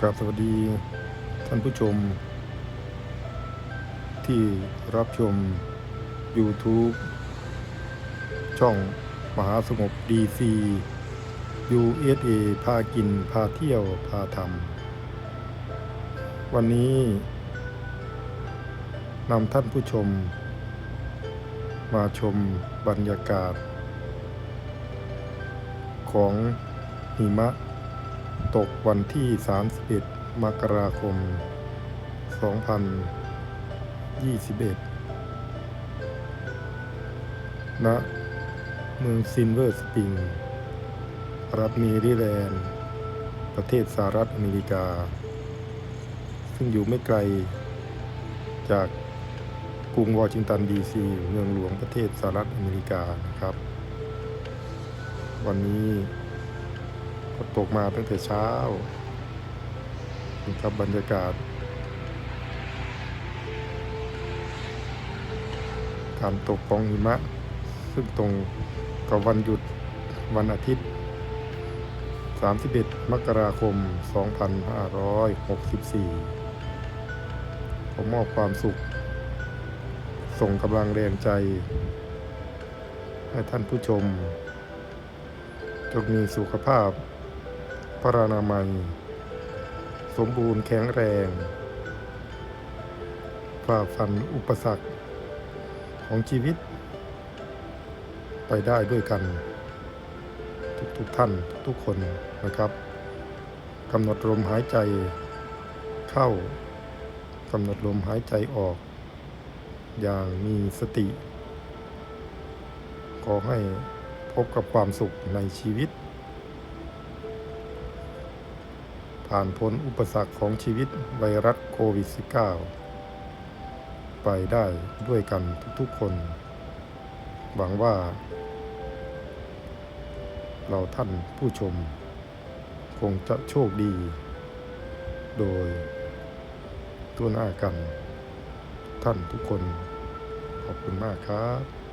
ครับสวัสดีท่านผู้ชม ที่รับชม YouTube ช่องมหาสงบ DC USA พากิน พาเที่ยว พาทำวันนี้นำท่านผู้ชม มาชมบรรยากาศ ของหิมะ ตกวันที่ 31 มกราคม 2021 ณ เมืองซินเวอร์สปริง รัฐเมริแลนด์ ประเทศสหรัฐอเมริกา ซึ่งอยู่ไม่ไกลจากกรุงวอชิงตันดีซี เมืองหลวงประเทศสหรัฐอเมริกานะครับ วันนี้ ตกมาตั้งแต่เช้านะครับบรรยากาศ การตกของหิมะ ซึ่งตรงกับวันหยุดวันอาทิตย์ 31 มกราคม 2564 ผมมอบความสุข ส่งกำลังแรงใจ ให้ท่านผู้ชมจงมีสุขภาพ พรานามัย สมบูรณ์แข็งแรง ฝ่าฟันอุปสรรคของชีวิต ไปได้ด้วยกัน ทุกๆทท่านทุกคนนะครับกำหนดลมหายใจเข้ากำหนดลมหายใจออก อย่างมีสติ ขอให้พบกับความสุขในชีวิต ผ่านพ้นอุปสรรคของชีวิตไวรัสโควิด -19 ไปได้ด้วยกันทุกๆคน หวังว่า เราท่านผู้ชม คงจะโชคดี โดยตัวหน้ากัน ท่านทุกคน ขอบคุณมากครับ